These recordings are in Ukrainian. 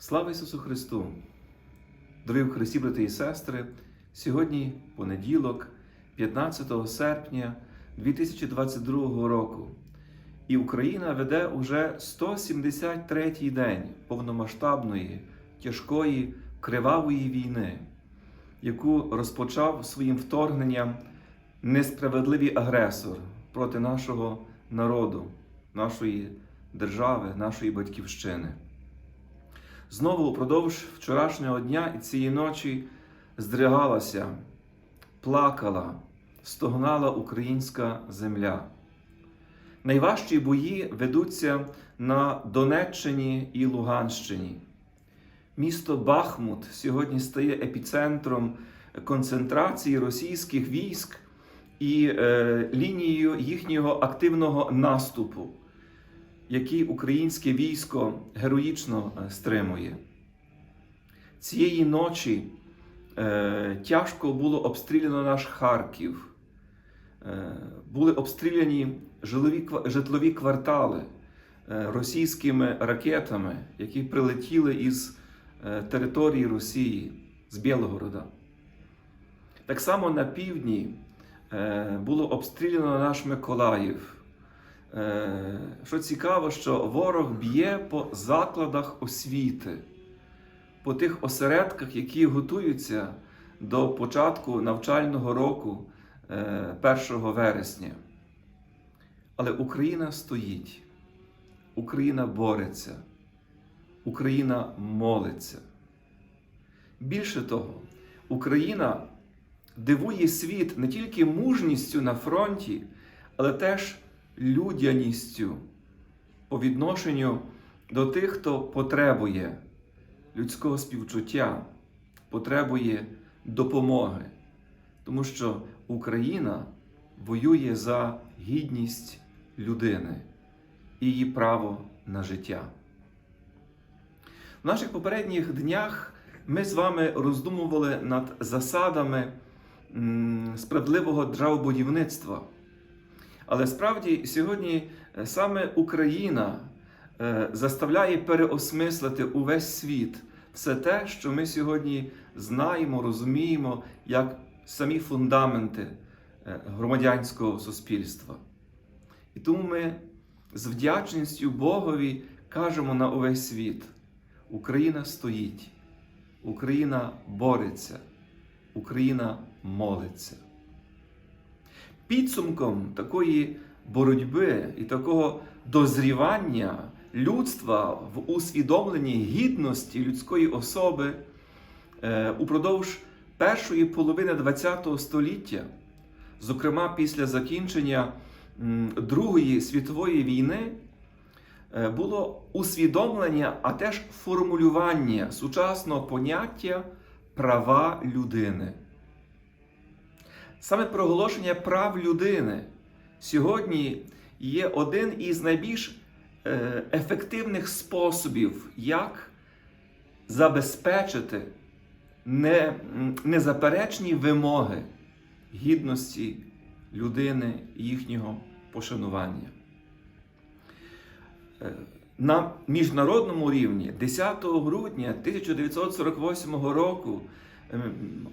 Слава Ісусу Христу! Дорогі в Христі, брати і сестри! Сьогодні понеділок, 15 серпня 2022 року. І Україна веде уже 173-й день повномасштабної, тяжкої, кривавої війни, яку розпочав своїм вторгненням несправедливий агресор проти нашого народу, нашої держави, нашої батьківщини. Знову упродовж вчорашнього дня і цієї ночі здригалася, плакала, стогнала українська земля. Найважчі бої ведуться на Донеччині і Луганщині. Місто Бахмут сьогодні стає епіцентром концентрації російських військ і е, лінією їхнього активного наступу який українське військо героїчно е, стримує. Цієї ночі е, тяжко було обстріляно наш Харків, е, були обстріляні жилові, житлові квартали е, російськими ракетами, які прилетіли із е, території Росії, з Білогорода. Так само на півдні е, було обстріляно наш Миколаїв. Е, Що цікаво, що ворог б'є по закладах освіти, по тих осередках, які готуються до початку навчального року е, 1 вересня. Але Україна стоїть, Україна бореться, Україна молиться. Більше того, Україна дивує світ не тільки мужністю на фронті, але теж людяністю по відношенню до тих, хто потребує людського співчуття, потребує допомоги. Тому що Україна воює за гідність людини і її право на життя. В наших попередніх днях ми з вами роздумували над засадами справедливого державобудівництва. Але справді сьогодні е, саме Україна е, заставляє переосмислити увесь світ все те, що ми сьогодні знаємо, розуміємо як самі фундаменти е, громадянського суспільства. І тому ми з вдячністю Богові кажемо на увесь світ: Україна стоїть, Україна бореться, Україна молиться. Підсумком такої боротьби і такого дозрівання людства в усвідомленні гідності людської особи е, упродовж першої половини ХХ століття, зокрема після закінчення Другої світової війни, е, було усвідомлення, а теж формулювання сучасного поняття права людини. Саме проголошення прав людини сьогодні є один із найбільш е, ефективних способів, як забезпечити незаперечні вимоги гідності людини їхнього пошанування. Е, На міжнародному рівні 10 грудня 1948 року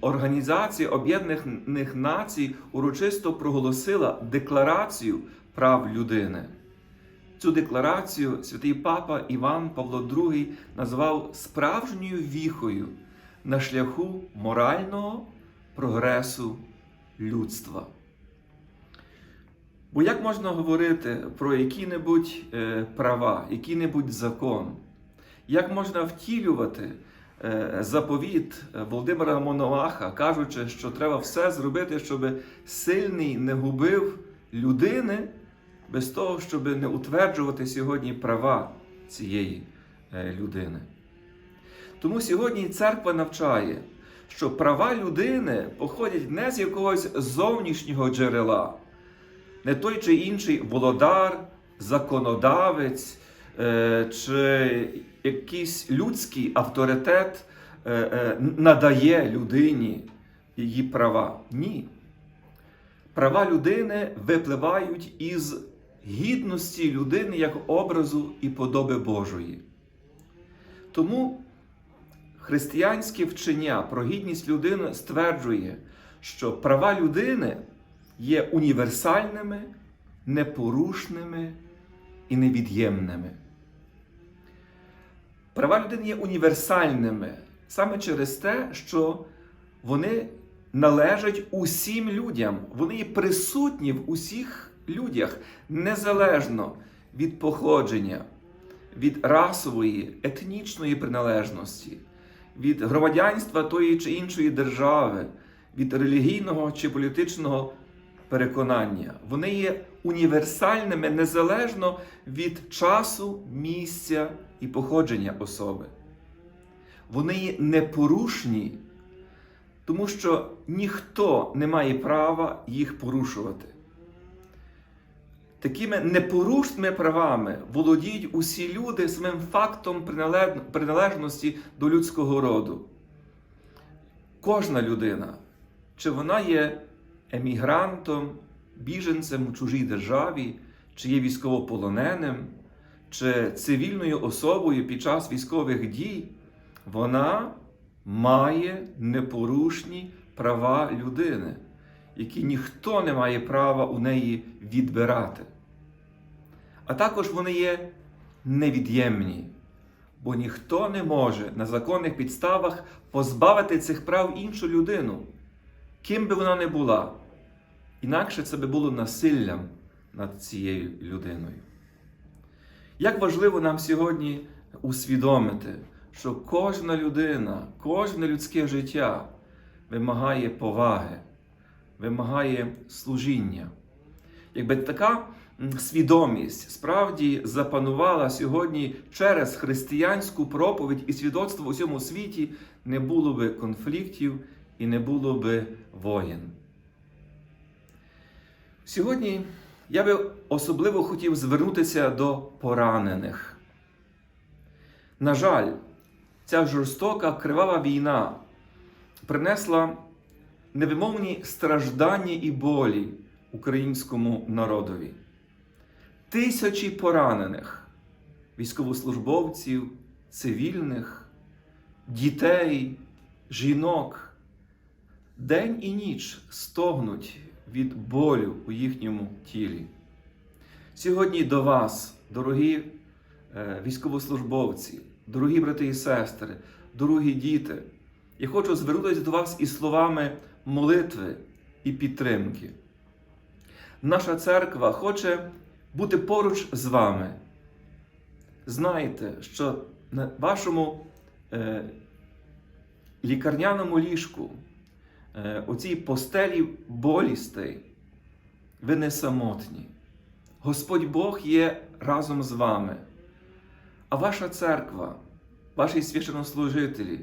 Організація Об'єднаних Націй урочисто проголосила Декларацію прав людини. Цю декларацію святий папа Іван Павло II назвав справжньою віхою на шляху морального прогресу людства. Бо як можна говорити про які-небудь е, права, який-небудь закон? Як можна втілювати заповіт Володимира Мономаха, кажучи, що треба все зробити, щоб сильний не губив людини, без того, щоб не утверджувати сьогодні права цієї е, людини? Тому сьогодні церква навчає, що права людини походять не з якогось зовнішнього джерела не той чи інший володар, законодавець е, чи якийсь людський авторитет е, е, надає людині її права. Ні. Права людини випливають із гідності людини як образу і подоби Божої. Тому християнське вчення про гідність людини стверджує, що права людини є універсальними, непорушними і невід'ємними. Права людини є універсальними саме через те, що вони належать усім людям, вони є присутні в усіх людях, незалежно від походження, від расової, етнічної приналежності, від громадянства тої чи іншої держави, від релігійного чи політичного переконання. Вони є універсальними незалежно від часу, місця і походження особи. Вони є непорушні, тому що ніхто не має права їх порушувати. Такими непорушними правами володіють усі люди самим фактом приналежності до людського роду. Кожна людина, чи вона є емігрантом, біженцем у чужій державі, чи є військовополоненим, чи цивільною особою під час військових дій, вона має непорушні права людини, які ніхто не має права у неї відбирати. А також вони є невід'ємні, бо ніхто не може на законних підставах позбавити цих прав іншу людину, ким би вона не була. Інакше це би було насиллям над цією людиною. Як важливо нам сьогодні усвідомити, що кожна людина, кожне людське життя вимагає поваги, вимагає служіння. Якби така свідомість справді запанувала сьогодні через християнську проповідь і свідоцтво у всьому світі, не було би конфліктів і не було би воєн. Сьогодні я би особливо хотів звернутися до поранених. На жаль, ця жорстока кривава війна принесла невимовні страждання і болі українському народові. Тисячі поранених військовослужбовців, цивільних, дітей, жінок день і ніч стогнуть від болю у їхньому тілі. Сьогодні до вас, дорогі е, військовослужбовці, дорогі брати і сестри, дорогі діти, я хочу звернутися до вас із словами молитви і підтримки. Наша церква хоче бути поруч з вами. Знайте, що на вашому е, лікарняному ліжку, у цій постелі болістей, ви не самотні. Господь Бог є разом з вами. А ваша церква, ваші священнослужителі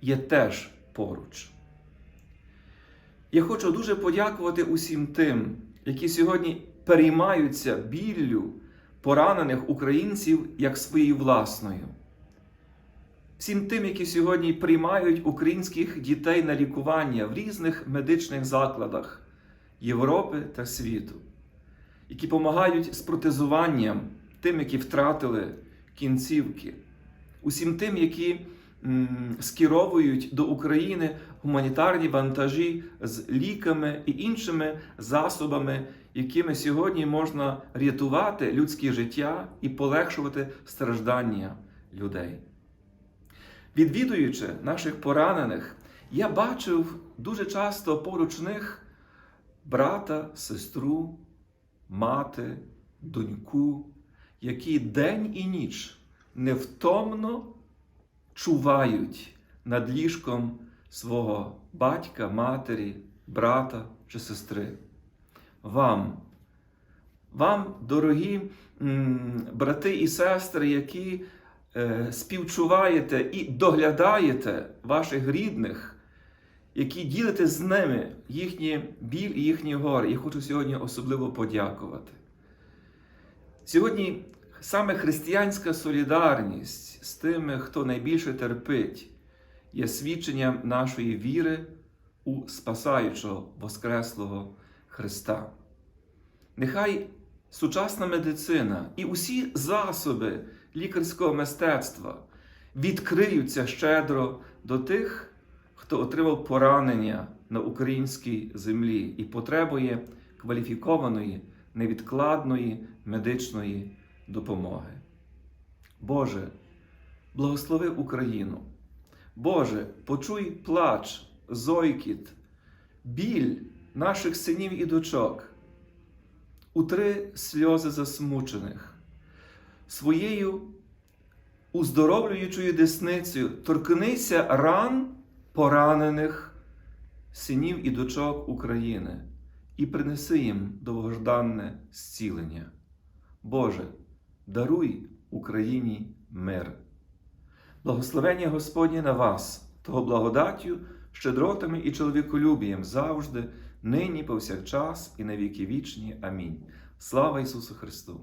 є теж поруч. Я хочу дуже подякувати усім тим, які сьогодні переймаються біллю поранених українців як своєю власною. Всім тим, які сьогодні приймають українських дітей на лікування в різних медичних закладах Європи та світу, які допомагають з протезуванням тим, які втратили кінцівки, усім тим, які скеровують до України гуманітарні вантажі з ліками і іншими засобами, якими сьогодні можна рятувати людське життя і полегшувати страждання людей. Відвідуючи наших поранених, я бачив дуже часто поруч них брата, сестру, мати, доньку, які день і ніч невтомно чувають над ліжком свого батька, матері, брата чи сестри. Вам, вам, дорогі брати і сестри, які співчуваєте і доглядаєте ваших рідних, які ділите з ними їхні біль і їхні горе. Я хочу сьогодні особливо подякувати. Сьогодні саме християнська солідарність з тими, хто найбільше терпить, є свідченням нашої віри у спасаючого Воскреслого Христа. Нехай сучасна медицина і усі засоби лікарського мистецтва, відкриються щедро до тих, хто отримав поранення на українській землі і потребує кваліфікованої, невідкладної медичної допомоги. Боже, благослови Україну. Боже, почуй плач, зойкіт, біль наших синів і дочок, утри сльози засмучених, своєю уздоровлюючою десницею торкнися ран поранених синів і дочок України і принеси їм довгожданне зцілення. Боже, даруй Україні мир. Благословення Господнє на вас, того благодаттю, щедротами і чоловіколюбієм завжди, нині, повсякчас і на віки вічні. Амінь. Слава Ісусу Христу!